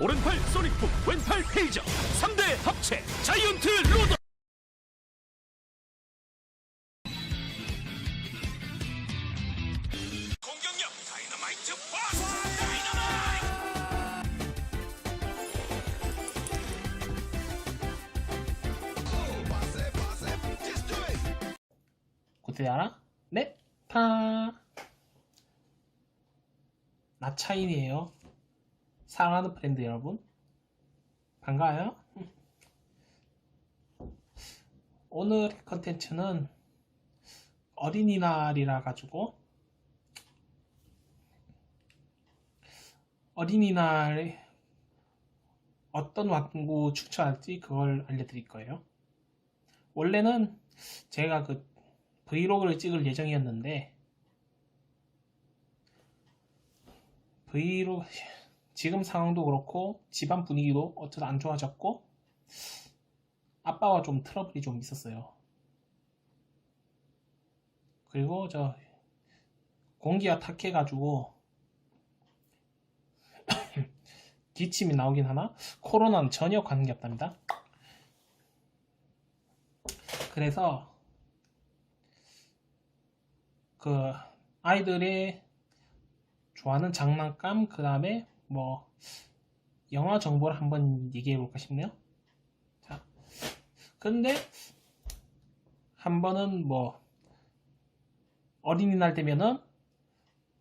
오른팔 소닉북 왼팔 페이저 3대 합체 자이언트 로더 공격력 다이너마이트 파스 다이너마이트 그때 알아? 네? 타. 나차인이에요. 사랑하는 브랜드 여러분. 반가워요. 오늘 컨텐츠는 어린이날이라 가지고 어린이날에 어떤 왕구 추천할지 그걸 알려드릴 거예요. 원래는 제가 그 브이로그를 찍을 예정이었는데 브이로그 지금 상황도 그렇고 집안 분위기도 어쩌다 안 좋아졌고 아빠와 좀 트러블이 좀 있었어요. 그리고 저 공기가 탁해가지고 기침이 나오긴 하나 코로나는 전혀 관계 없답니다. 그래서 그 아이들의 좋아하는 장난감 그 다음에 뭐 영화 정보를 한번 얘기해 볼까 싶네요. 자, 근데 한 번은 뭐 어린이날 되면은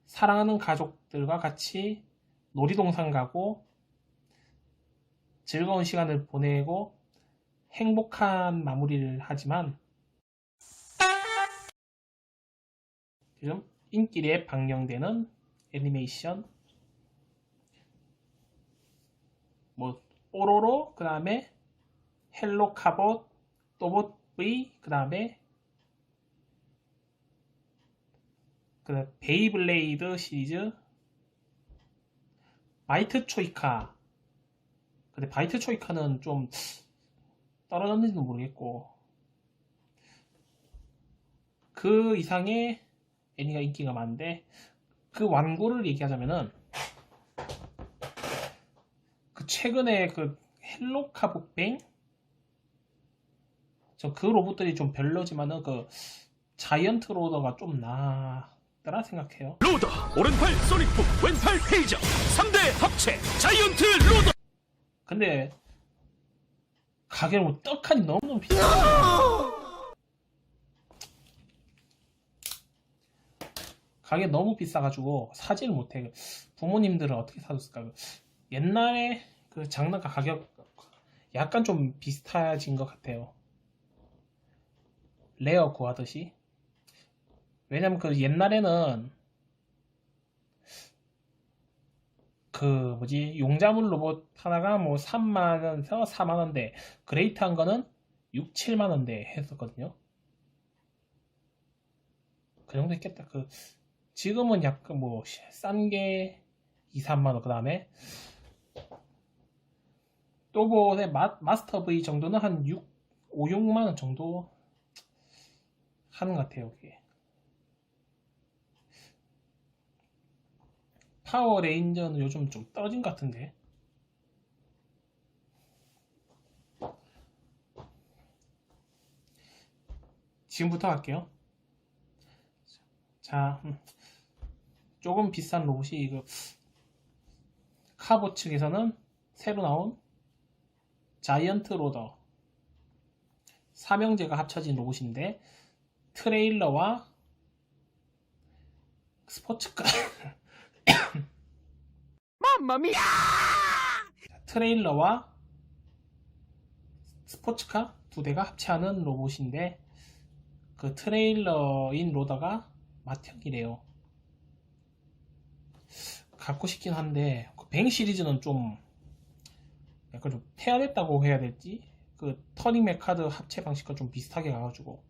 사랑하는 가족들과 같이 놀이동산 가고 즐거운 시간을 보내고 행복한 마무리를 하지만 지금 인기리에 방영되는 애니메이션 뭐 오로로 그 다음에 헬로 카봇 또봇 V 그 다음에 그 베이블레이드 시리즈 바이트 초이카. 근데 바이트 초이카는 좀 떨어졌는지도 모르겠고. 그 이상의 애니가 인기가 많은데 그 완구를 얘기하자면은 그 최근에 그 헬로카복뱅 저그 로봇들이 좀 별로지만은 그 자이언트 로더가 좀 나더라 생각해요. 로더 오른팔 소닉북 왼팔 페이저 3대 합체 자이언트 로더 근데 가게를 뭐 떡하니 너무너무 비싸. 가게 너무 비싸가지고 사지를 못해. 부모님들은 어떻게 사줬을까? 옛날에 그 장난감 가격 약간 좀 비슷해진 것 같아요. 레어 구하듯이. 왜냐면 그 옛날에는 그 뭐지 용자물 로봇 하나가 뭐 3만 원에서 4만 원대 그레이트한 거는 6, 7만 원대 했었거든요. 그 정도 했겠다. 그 지금은 약간 뭐 싼 게 2, 3만 원 그 다음에 또봇의 마스터 V 정도는 한 6, 5, 6만 원 정도 하는 것 같아요. 그게. 파워 레인저는 요즘 좀 떨어진 것 같은데. 지금부터 할게요. 자, 음, 조금 비싼 로봇이 이거 카보 측에서는 새로 나온 자이언트 로더. 삼형제가 합쳐진 로봇인데 트레일러와 스포츠카. 맘마미야 트레일러와 스포츠카 두 대가 합체하는 로봇인데 그 트레일러인 로더가 맏형이래요. 갖고 싶긴 한데 그 뱅 시리즈는 좀 약간 좀 태안했다고 해야 될지 그 터닝 메카드 합체 방식과 좀 비슷하게 가가지고.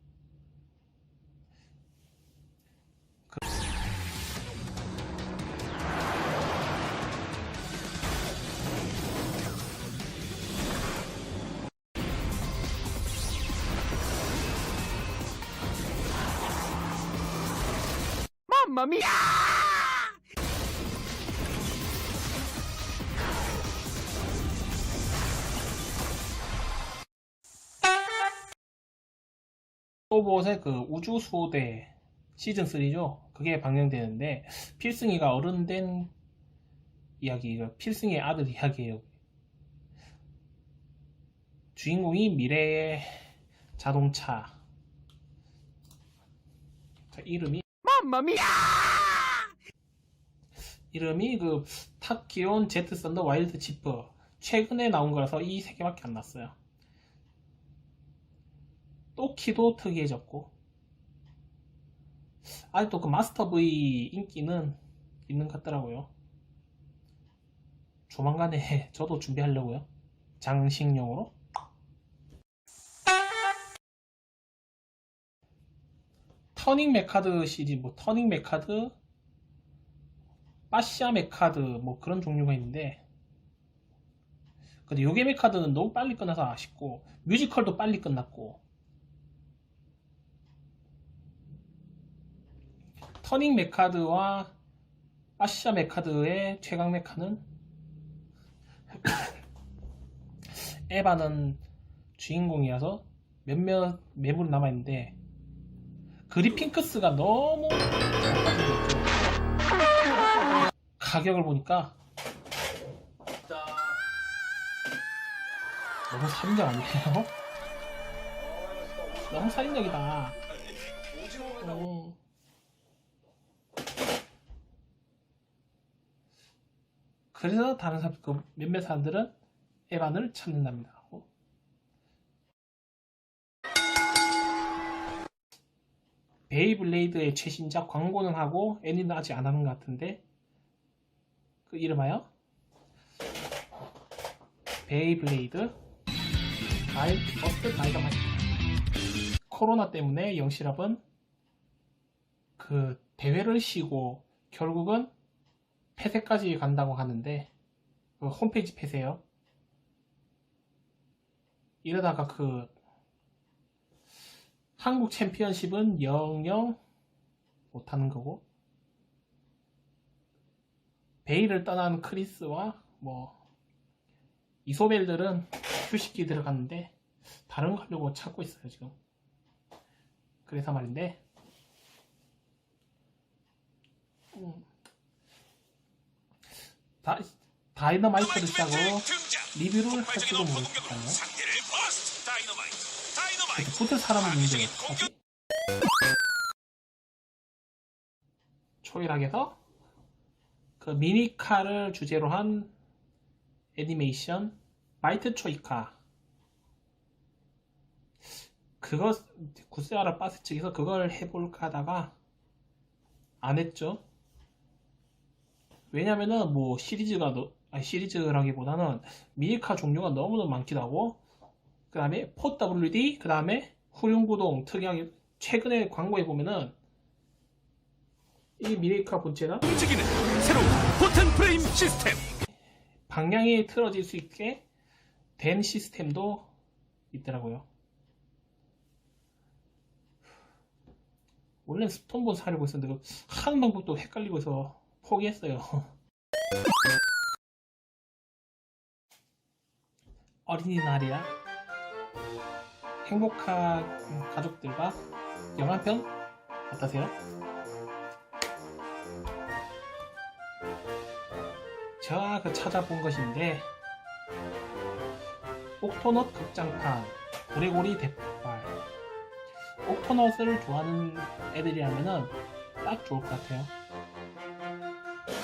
맘마미야 로봇의 그 우주 수호대 시즌 3죠. 그게 방영되는데 필승이가 어른 된 이야기가 필승의 아들 이야기예요. 주인공이 미래의 자동차. 자, 이름이 맘마미야! 이름이 그 탁기온 제트 썬더 와일드 지프 최근에 나온 거라서 이 세 개밖에 안 났어요. 또 키도 특이해졌고 아직도 그 마스터 V 인기는 있는 것 같더라고요. 조만간에 저도 준비하려고요. 장식용으로. 터닝 메카드 시리즈, 뭐 터닝 메카드, 빠시아 메카드 뭐 그런 종류가 있는데 근데 요게 메카드는 너무 빨리 끝나서 아쉽고 뮤지컬도 빨리 끝났고 터닝 메카드와 빠시아 메카드의 최강 메카는 에바는 주인공이라서 몇몇 매물 남아있는데 그리핑크스가 너무 가격을 보니까 너무 살인적 아니에요? 너무 살인적이다. 어. 그래서 다른 사람, 그 몇몇 사람들은 에반을 찾는답니다. 어. 베이블레이드의 최신작 광고는 하고 애니는 아직 안 하는 것 같은데 그 이름하여 베이블레이드 아이 버스트 다이너마이트 코로나 때문에 영실업은 그 대회를 쉬고 결국은 폐쇄까지 간다고 하는데 그 홈페이지 폐쇄요 이러다가 그 한국 챔피언십은 영영 못하는 거고 베일을 떠난 크리스와 뭐 이소벨들은 휴식기 들어갔는데 다른 거 하려고 찾고 있어요 지금 그래서 말인데 음. 다, 다이너마이트를 시작으로 리뷰를 다이너마이트. 다이너마이트. 그래서 붙을 사람은 있는데 어떡하지? 초일하게서 그 미니카를 주제로 한 애니메이션 마이트 초이카. 그거 구스아라 바스 측에서 그걸 해볼까 하다가 안 했죠 왜냐면은 뭐 시리즈가 너, 아니 시리즈라기보다는 미니카 종류가 너무너무 많기도 하고 그 다음에 4WD 그 다음에 후륜구동 특이하게 최근에 광고에 보면은 이 미니카 본체는 움직이는 새로운 포텐 프레임 시스템 방향이 틀어질 수 있게 된 시스템도 있더라고요. 원래 스톤본 사려고 했었는데 그 하는 방법도 헷갈리고 해서 포기했어요. 어린이날이야 행복한 가족들과 영화 한 편 어떠세요? 제가 그 찾아본 것인데 옥토넛 극장판 고래고리 대폭발 옥토넛을 좋아하는 애들이라면은 딱 좋을 것 같아요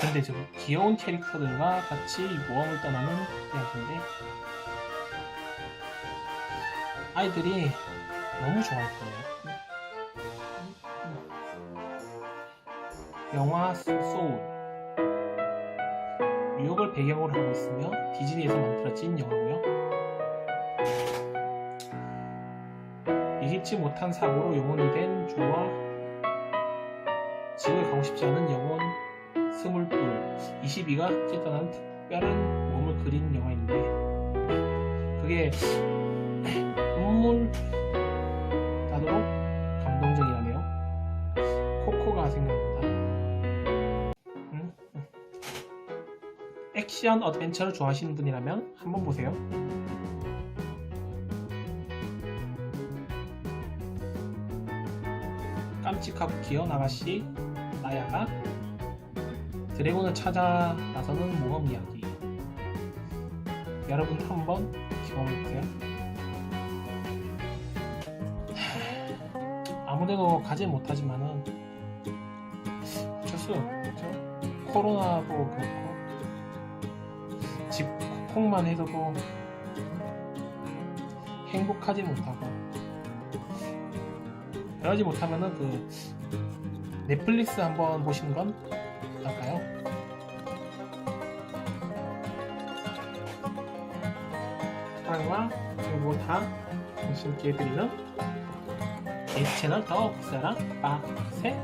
근데 지금 귀여운 캐릭터들과 같이 모험을 떠나는 이야기인데 아이들이 너무 좋아할 거예요 영화 소울 뉴욕을 배경으로 하고 있으며 디즈니에서 만들어진 영화고요. 예기치 못한 사고로 영혼이 된 주와 지구에 가고 싶지 않은 영혼 스물둘 22가 함께 떠나는 특별한 몸을 그린 영화인데 그게 눈물 나도록 감동적이라네요. 코코가 생각난다. 액션 어드벤처를 좋아하시는 분이라면 한번 보세요. 깜찍하고 귀여운 아가씨 나야가 드래곤을 찾아 나서는 모험 이야기. 여러분 한번 경험해보세요. 아무데도 가지 못하지만은 어쩔 수 없죠. 코로나도 그렇고 집 콕만 해서도 행복하지 못하고 그러지 못하면은 그 넷플릭스 한번 보시는 건 어떨까요? 사랑과 그리고 다 당신께 드리는 이 채널 더 복사랑 빡세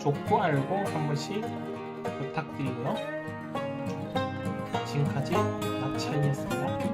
좋고 알고 한 번씩 부탁드리고요. 지금까지 나차이였습니다.